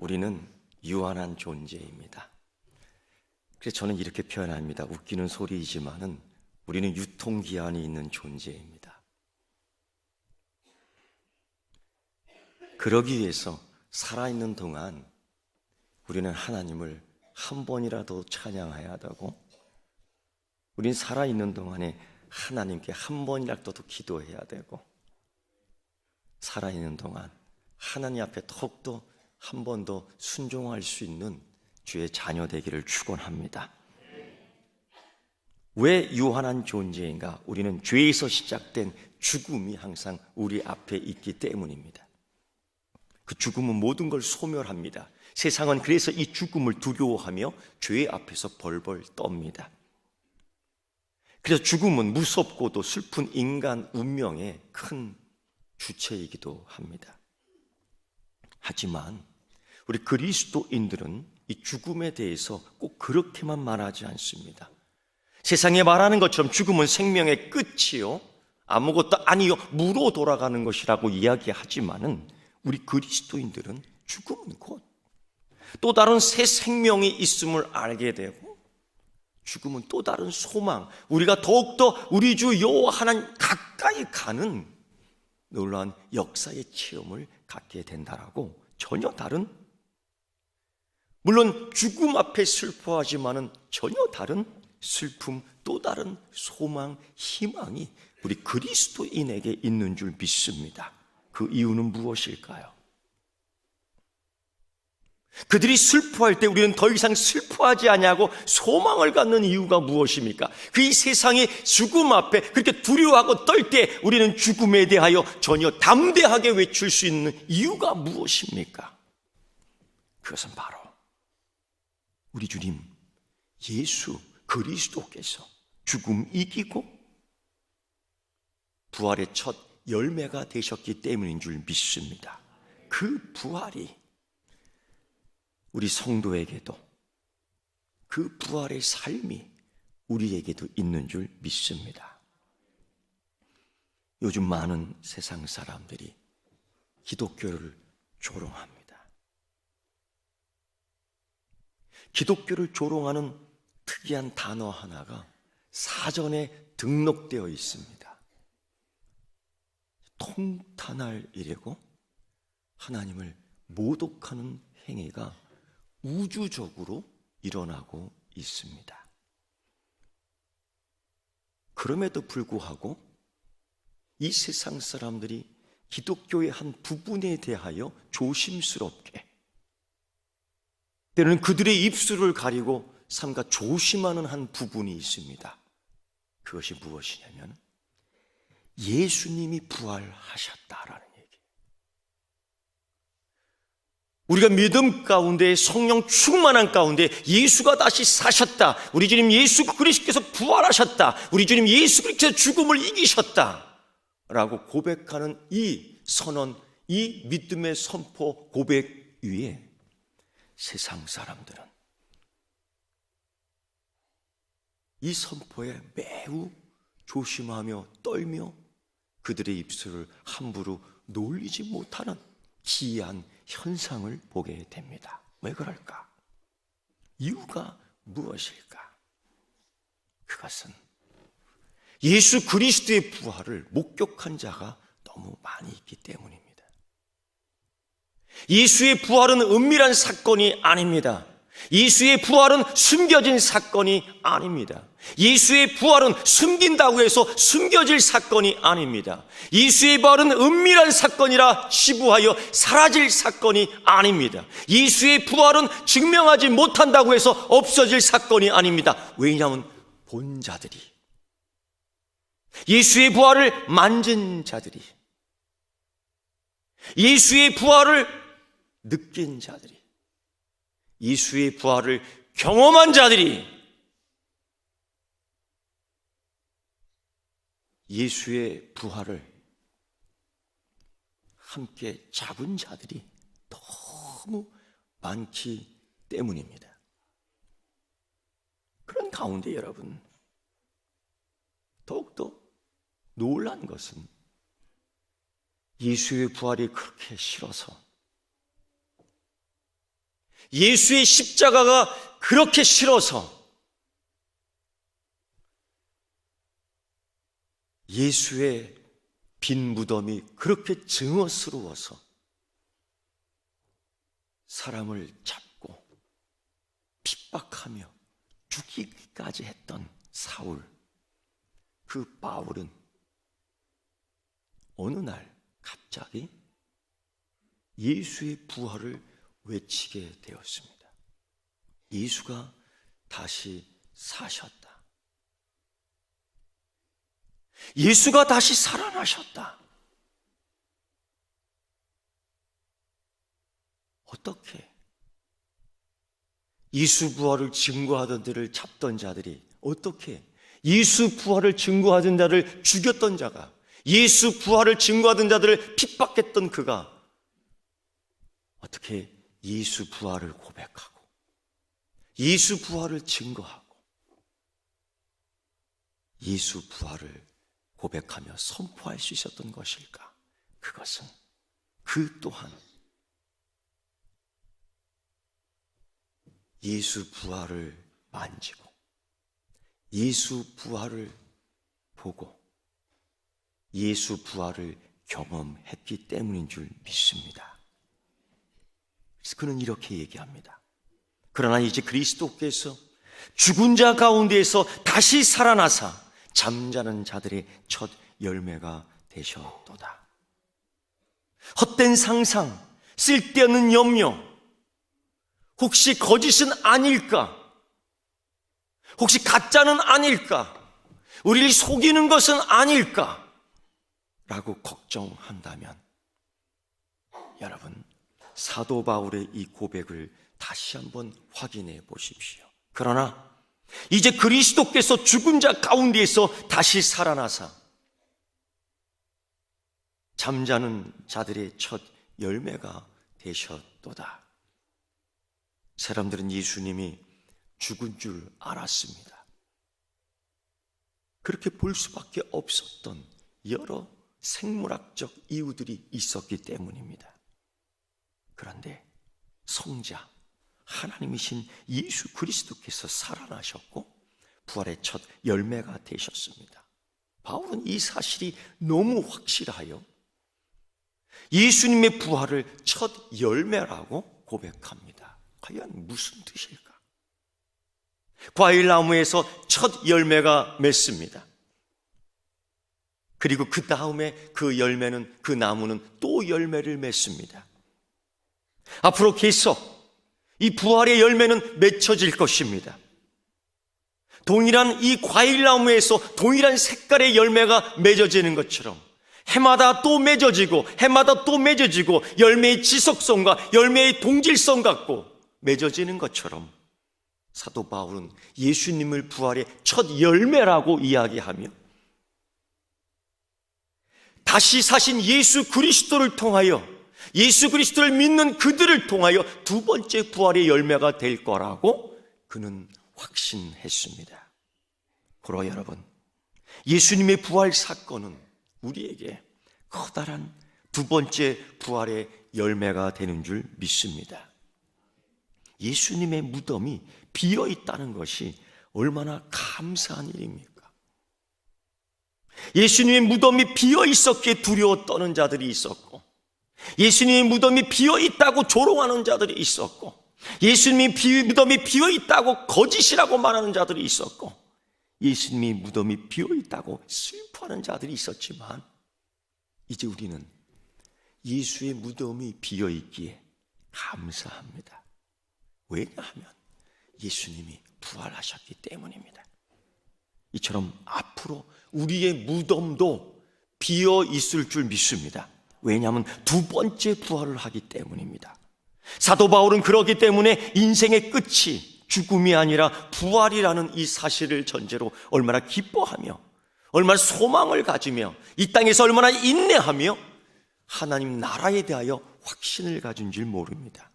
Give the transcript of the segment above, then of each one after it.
우리는 유한한 존재입니다. 그래서 저는 이렇게 표현합니다. 웃기는 소리이지만은 우리는 유통기한이 있는 존재입니다. 그러기 위해서 살아있는 동안 우리는 하나님을 한 번이라도 찬양해야 하다고 우린 살아있는 동안에 하나님께 한 번이라도 기도해야 되고 살아있는 동안 하나님 앞에 더욱더 한 번 더 순종할 수 있는 주의 자녀 되기를 축원합니다. 왜 유한한 존재인가? 우리는 죄에서 시작된 죽음이 항상 우리 앞에 있기 때문입니다. 그 죽음은 모든 걸 소멸합니다. 세상은 그래서 이 죽음을 두려워하며 죄 앞에서 벌벌 떱니다. 그래서 죽음은 무섭고도 슬픈 인간 운명의 큰 주체이기도 합니다. 하지만 우리 그리스도인들은 이 죽음에 대해서 꼭 그렇게만 말하지 않습니다. 세상에 말하는 것처럼 죽음은 생명의 끝이요. 아무것도 아니요. 무로 돌아가는 것이라고 이야기하지만은 우리 그리스도인들은 죽음은 곧 또 다른 새 생명이 있음을 알게 되고 죽음은 또 다른 소망, 우리가 더욱더 우리 주 여호와 하나님 가까이 가는 놀라운 역사의 체험을 갖게 된다라고 전혀 다른 물론 죽음 앞에 슬퍼하지만은 전혀 다른 슬픔, 또 다른 소망, 희망이 우리 그리스도인에게 있는 줄 믿습니다. 그 이유는 무엇일까요? 그들이 슬퍼할 때 우리는 더 이상 슬퍼하지 아니하고 소망을 갖는 이유가 무엇입니까? 그 이 세상의 죽음 앞에 그렇게 두려워하고 떨 때 우리는 죽음에 대하여 전혀 담대하게 외칠 수 있는 이유가 무엇입니까? 그것은 바로 우리 주님 예수 그리스도께서 죽음 이기고 부활의 첫 열매가 되셨기 때문인 줄 믿습니다. 그 부활이 우리 성도에게도 그 부활의 삶이 우리에게도 있는 줄 믿습니다. 요즘 많은 세상 사람들이 기독교를 조롱합니다. 기독교를 조롱하는 특이한 단어 하나가 사전에 등록되어 있습니다. 통탄할 이래고 하나님을 모독하는 행위가 우주적으로 일어나고 있습니다. 그럼에도 불구하고 이 세상 사람들이 기독교의 한 부분에 대하여 조심스럽게 때로는 그들의 입술을 가리고 삼가 조심하는 한 부분이 있습니다. 그것이 무엇이냐면 예수님이 부활하셨다라는 얘기. 우리가 믿음 가운데 성령 충만한 가운데 예수가 다시 사셨다. 우리 주님 예수 그리스도께서 부활하셨다. 우리 주님 예수 그리스도께서 죽음을 이기셨다. 라고 고백하는 이 선언, 이 믿음의 선포 고백 위에 세상 사람들은 이 선포에 매우 조심하며 떨며 그들의 입술을 함부로 놀리지 못하는 기이한 현상을 보게 됩니다. 왜 그럴까? 이유가 무엇일까? 그것은 예수 그리스도의 부활을 목격한 자가 너무 많이 있기 때문입니다. 예수의 부활은 은밀한 사건이 아닙니다. 예수의 부활은 숨겨진 사건이 아닙니다. 예수의 부활은 숨긴다고 해서 숨겨질 사건이 아닙니다. 예수의 부활은 은밀한 사건이라 치부하여 사라질 사건이 아닙니다. 예수의 부활은 증명하지 못한다고 해서 없어질 사건이 아닙니다. 왜냐하면 본 자들이 예수의 부활을 만진 자들이 예수의 부활을 느낀 자들이 예수의 부활을 경험한 자들이 예수의 부활을 함께 잡은 자들이 너무 많기 때문입니다. 그런 가운데 여러분, 더욱더 놀란 것은 예수의 부활이 그렇게 싫어서 예수의 십자가가 그렇게 싫어서 예수의 빈 무덤이 그렇게 증오스러워서 사람을 잡고 핍박하며 죽이기까지 했던 사울, 그 바울은 어느 날 갑자기 예수의 부활을 외치게 되었습니다. 예수가 다시 사셨다. 예수가 다시 살아나셨다. 어떻게? 예수 부활을 증거하던 자를 잡던 자들이 어떻게 예수 부활을 증거하던 자를 죽였던 자가 예수 부활을 증거하던 자들을 핍박했던 그가 어떻게 예수 부활을 고백하고 예수 부활을 증거하고 예수 부활을 고백하며 선포할 수 있었던 것일까? 그것은 그 또한 예수 부활을 만지고 예수 부활을 보고 예수 부활을 경험했기 때문인 줄 믿습니다. 그래서 그는 이렇게 얘기합니다. 그러나 이제 그리스도께서 죽은 자 가운데에서 다시 살아나사 잠자는 자들의 첫 열매가 되셨도다. 헛된 상상, 쓸데없는 염려, 혹시 거짓은 아닐까? 혹시 가짜는 아닐까? 우리를 속이는 것은 아닐까? 라고 걱정한다면 여러분 사도 바울의 이 고백을 다시 한번 확인해 보십시오. 그러나 이제 그리스도께서 죽은 자 가운데에서 다시 살아나사 잠자는 자들의 첫 열매가 되셨도다. 사람들은 예수님이 죽은 줄 알았습니다. 그렇게 볼 수밖에 없었던 여러 생물학적 이유들이 있었기 때문입니다. 그런데 성자, 하나님이신 예수 그리스도께서 살아나셨고 부활의 첫 열매가 되셨습니다. 바울은 이 사실이 너무 확실하여 예수님의 부활을 첫 열매라고 고백합니다. 과연 무슨 뜻일까? 과일나무에서 첫 열매가 맺습니다. 그리고 그 다음에 그 열매는, 그 나무는 또 열매를 맺습니다. 앞으로 계속 이 부활의 열매는 맺혀질 것입니다. 동일한 이 과일나무에서 동일한 색깔의 열매가 맺어지는 것처럼 해마다 또 맺어지고 해마다 또 맺어지고 열매의 지속성과 열매의 동질성 갖고 맺어지는 것처럼 사도 바울은 예수님을 부활의 첫 열매라고 이야기하며 다시 사신 예수 그리스도를 통하여 예수 그리스도를 믿는 그들을 통하여 두 번째 부활의 열매가 될 거라고 그는 확신했습니다. 그러 여러분, 예수님의 부활 사건은 우리에게 커다란 두 번째 부활의 열매가 되는 줄 믿습니다. 예수님의 무덤이 비어 있다는 것이 얼마나 감사한 일입니까? 예수님의 무덤이 비어 있었기에 두려워 떠는 자들이 있었고, 예수님의 무덤이 비어 있다고 조롱하는 자들이 있었고, 예수님의 무덤이 비어 있다고 거짓이라고 말하는 자들이 있었고, 예수님의 무덤이 비어 있다고 슬퍼하는 자들이 있었지만, 이제 우리는 예수의 무덤이 비어 있기에 감사합니다. 왜냐하면 예수님이 부활하셨기 때문입니다. 이처럼 앞으로 우리의 무덤도 비어 있을 줄 믿습니다. 왜냐하면 두 번째 부활을 하기 때문입니다. 사도 바울은 그러기 때문에 인생의 끝이 죽음이 아니라 부활이라는 이 사실을 전제로 얼마나 기뻐하며 얼마나 소망을 가지며 이 땅에서 얼마나 인내하며 하나님 나라에 대하여 확신을 가진 줄 모릅니다.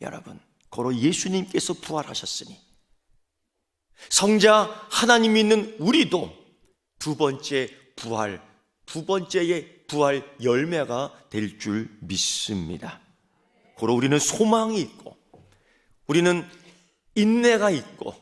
여러분, 고로 예수님께서 부활하셨으니 성자 하나님 있는 우리도 두 번째 부활, 두 번째의 부활 열매가 될 줄 믿습니다. 고로 우리는 소망이 있고 우리는 인내가 있고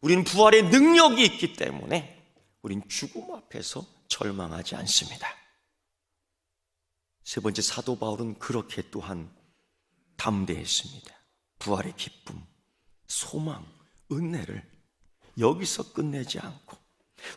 우리는 부활의 능력이 있기 때문에 우린 죽음 앞에서 절망하지 않습니다. 세 번째 사도 바울은 그렇게 또한 담대했습니다. 부활의 기쁨, 소망, 은혜를 여기서 끝내지 않고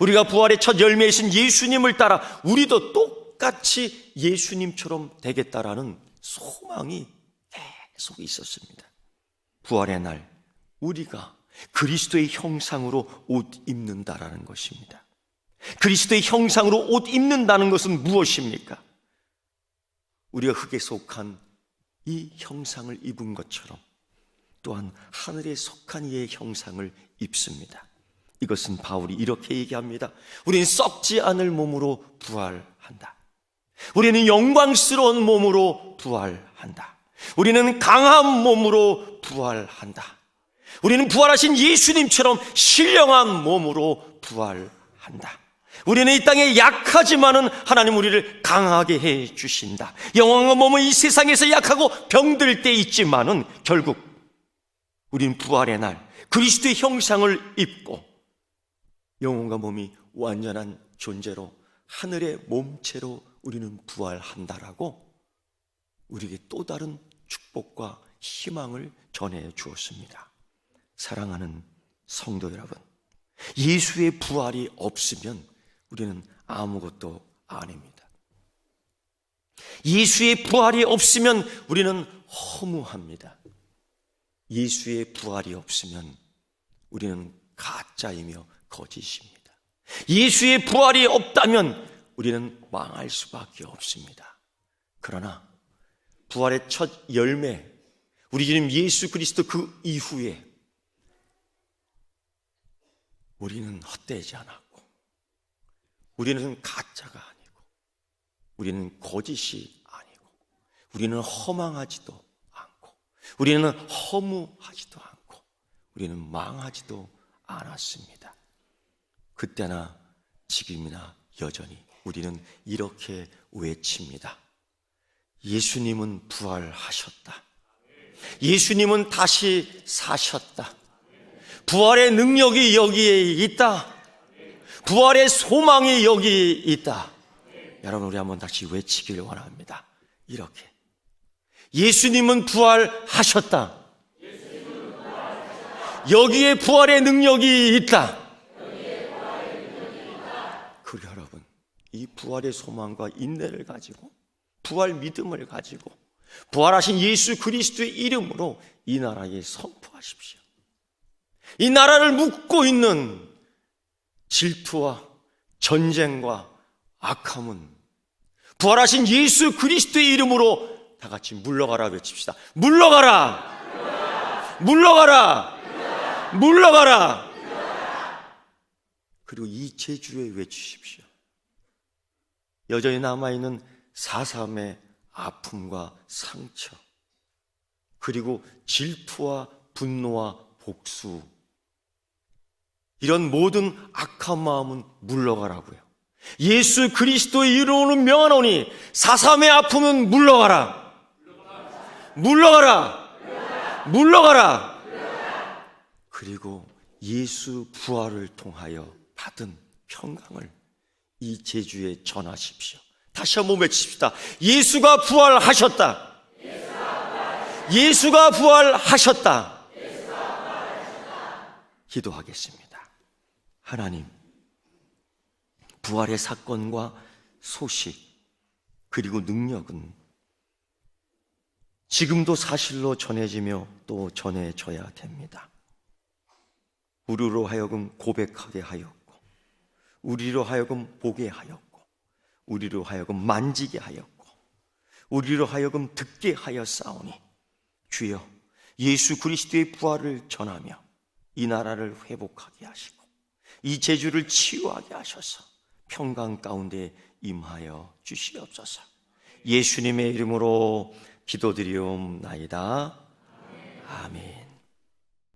우리가 부활의 첫 열매이신 예수님을 따라 우리도 똑 같이 예수님처럼 되겠다라는 소망이 계속 있었습니다. 부활의 날 우리가 그리스도의 형상으로 옷 입는다라는 것입니다. 그리스도의 형상으로 옷 입는다는 것은 무엇입니까? 우리가 흙에 속한 이 형상을 입은 것처럼 또한 하늘에 속한 이의 형상을 입습니다. 이것은 바울이 이렇게 얘기합니다. 우리는 썩지 않을 몸으로 부활한다. 우리는 영광스러운 몸으로 부활한다. 우리는 강한 몸으로 부활한다. 우리는 부활하신 예수님처럼 신령한 몸으로 부활한다. 우리는 이 땅에 약하지만은 하나님 우리를 강하게 해 주신다. 영광한 몸은 이 세상에서 약하고 병들 때 있지만은 결국 우리는 부활의 날 그리스도의 형상을 입고 영혼과 몸이 완전한 존재로 하늘의 몸체로 우리는 부활한다라고 우리에게 또 다른 축복과 희망을 전해 주었습니다. 사랑하는 성도 여러분, 예수의 부활이 없으면 우리는 아무것도 아닙니다. 예수의 부활이 없으면 우리는 허무합니다. 예수의 부활이 없으면 우리는 가짜이며 거짓입니다. 예수의 부활이 없다면 우리는 망할 수밖에 없습니다. 그러나 부활의 첫 열매, 우리 주님 예수 그리스도 그 이후에 우리는 헛되지 않았고, 우리는 가짜가 아니고, 우리는 거짓이 아니고, 우리는 허망하지도 않고, 우리는 허무하지도 않고, 우리는 망하지도 않았습니다. 그때나 지금이나 여전히 우리는 이렇게 외칩니다. 예수님은 부활하셨다. 예수님은 다시 사셨다. 부활의 능력이 여기에 있다. 부활의 소망이 여기 있다. 여러분, 우리 한번 다시 외치길 원합니다. 이렇게. 예수님은 부활하셨다. 여기에 부활의 능력이 있다. 그 여러분, 이 부활의 소망과 인내를 가지고, 부활 믿음을 가지고, 부활하신 예수 그리스도의 이름으로 이 나라에 선포하십시오. 이 나라를 묶고 있는 질투와 전쟁과 악함은 부활하신 예수 그리스도의 이름으로 다 같이 물러가라 외칩시다. 물러가라! 물러가라! 물러가라! 그리고 이 제주에 외치십시오. 여전히 남아있는 사삼의 아픔과 상처, 그리고 질투와 분노와 복수, 이런 모든 악한 마음은 물러가라고요. 예수 그리스도의 이름으로 명하노니 사삼의 아픔은 물러가라. 물러가라. 물러가라. 그리고 예수 부활을 통하여 받은 평강을 이 제주에 전하십시오. 다시 한번 외칩시다. 예수가 부활하셨다. 예수가 부활하셨다. 기도하겠습니다. 하나님, 부활의 사건과 소식, 그리고 능력은 지금도 사실로 전해지며 또 전해져야 됩니다. 우리로 하여금 고백하게 하였고, 우리로 하여금 보게 하였고, 우리로 하여금 만지게 하였고, 우리로 하여금 듣게 하였사오니, 주여 예수 그리스도의 부활을 전하며 이 나라를 회복하게 하시고, 이 제주를 치유하게 하셔서 평강 가운데 임하여 주시옵소서. 예수님의 이름으로 기도드리옵나이다. 아멘.